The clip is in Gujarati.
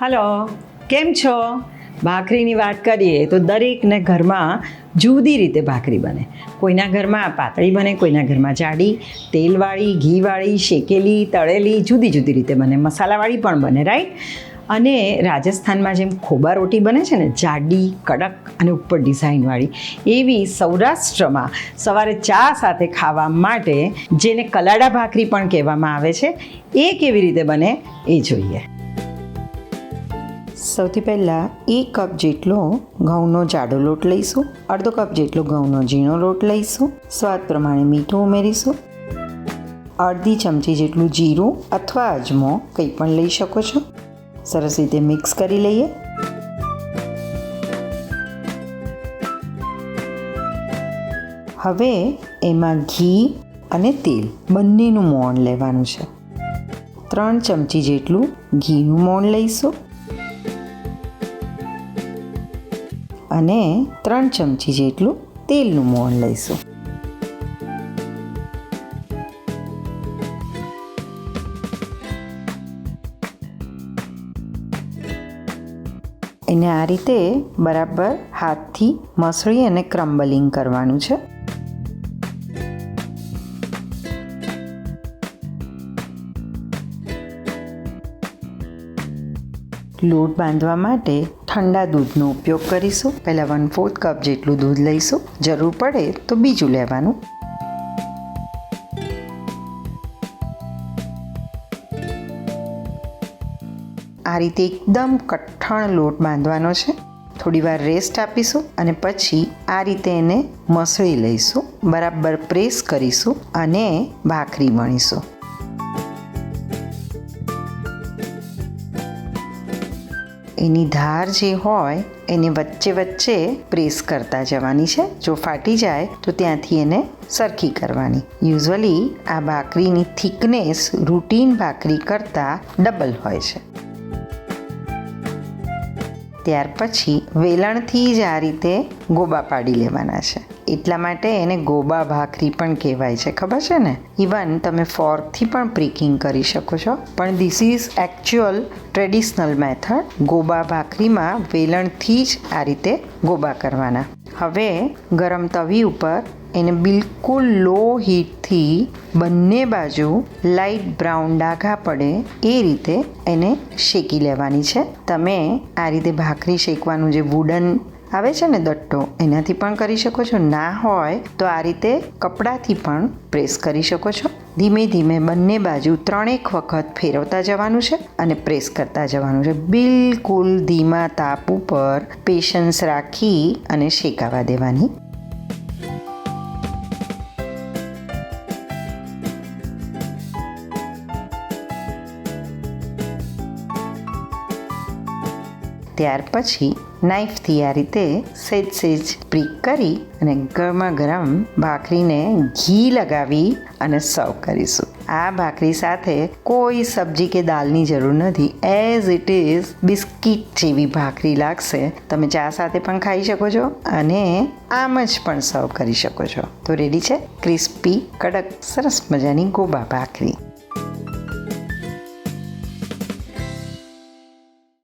હલો, કેમ છો? ભાખરીની વાત કરીએ તો દરેકને ઘરમાં જુદી રીતે ભાખરી બને. કોઈના ઘરમાં પાતળી બને, કોઈના ઘરમાં જાડી. તેલવાળી, ઘીવાળી, શેકેલી, તળેલી જુદી જુદી રીતે બને. મસાલાવાળી પણ બને રાઈટ અને રાજસ્થાનમાં જેમ ખોબા રોટી બને છે ને, જાડી, કડક અને ઉપર ડિઝાઇનવાળી, એવી સૌરાષ્ટ્રમાં સવારે ચા સાથે ખાવા માટે જેને કલાડા ભાખરી પણ કહેવામાં આવે છે, એ કેવી રીતે બને એ જોઈએ. સૌથી પહેલાં એક કપ જેટલો ઘઉંનો જાડો લોટ લઈશું, અડધો કપ જેટલો ઘઉંનો ઝીણો લોટ લઈશું, સ્વાદ પ્રમાણે મીઠું ઉમેરીશું. અડધી ચમચી જેટલું જીરું અથવા અજમો કંઈ પણ લઈ શકો છો. સરસ રીતે મિક્સ કરી લઈએ. હવે એમાં ઘી અને તેલ બંનેનું મોણ લેવાનું છે. ત્રણ ચમચી જેટલું ઘીનું મોણ લઈશું. અને ત્રણ ચમચી જેટલું તેલનું મોણ લઈશું. એને આ રીતે બરાબર હાથથી મસળી અને ક્રમ્બલિંગ કરવાનું છે. લોટ બાંધવા માટે ઠંડા દૂધનો ઉપયોગ કરીશું. પહેલાં વન ફોર્થ કપ જેટલું દૂધ લઈશું. જરૂર પડે તો બીજું લેવાનું. આ રીતે એકદમ કઠણ લોટ બાંધવાનો છે. થોડી વાર રેસ્ટ આપીશું અને પછી આ રીતે એને મસળી લઈશું. બરાબર પ્રેસ કરીશું અને ભાખરી વણીશું. એની ધાર જે હોય, એને વચ્ચે વચ્ચે પ્રેસ કરતા જવાની છે. જો ફાટી જાય, તો ત્યાંથી એને સરખી કરવાની. યુઝવલી આ ભાખરીની થિકનેસ રૂટીન ભાખરી કરતાં ડબલ હોય છે. ત્યાર પછી વેલણથી જ આ રીતે ગોબા પાડી લેવાના છે. એટલા માટે એને ગોબા ભાખરી પણ કહેવાય છે. ખબર છે ને? ઇવન તમે ફોર્કથી પણ પ્રિકિંગ કરી શકો છો. પણ this is actual traditional method Gauba ભાખરીમાં વેલણથી જ આ રીતે ગોબા કરવાના. હવે ગરમ તવી ઉપર એને બિલકુલ લો હીટથી બંને બાજુ લાઇટ બ્રાઉન ડાઘા પડે એ રીતે એને શેકી લેવાની છે. તમે આ રીતે ભાખરી શેકવાનું જે વુડન આવે છે ને દટ્ટો, એનાથી પણ કરી શકો છો. ના હોય તો આ રીતે કપડાથી પણ પ્રેસ કરી શકો છો. ધીમે ધીમે બંને બાજુ ત્રણેક વખત ફેરવતા જવાનું છે અને પ્રેસ કરતા જવાનું છે. બિલકુલ ધીમા તાપ ઉપર પેશન્સ રાખી અને શેકાવા દેવાની ત્યાર પછી નાઈફથી આ રીતે સેજ સેજ પ્રિક કરી અને ગરમા ગરમ ભાખરીને ઘી લગાવી અને સર્વ કરીશું. આ ભાખરી સાથે કોઈ સબ્જી કે દાલની જરૂર નથી. એઝ ઇટ ઇઝ બિસ્કિટ જેવી ભાખરી લાગશે. તમે ચા સાથે પણ ખાઈ શકો છો અને આમ જ પણ સર્વ કરી શકો છો. તો રેડી છે? ક્રિસ્પી, કડક, સરસ મજાની ગોબા ભાખરી.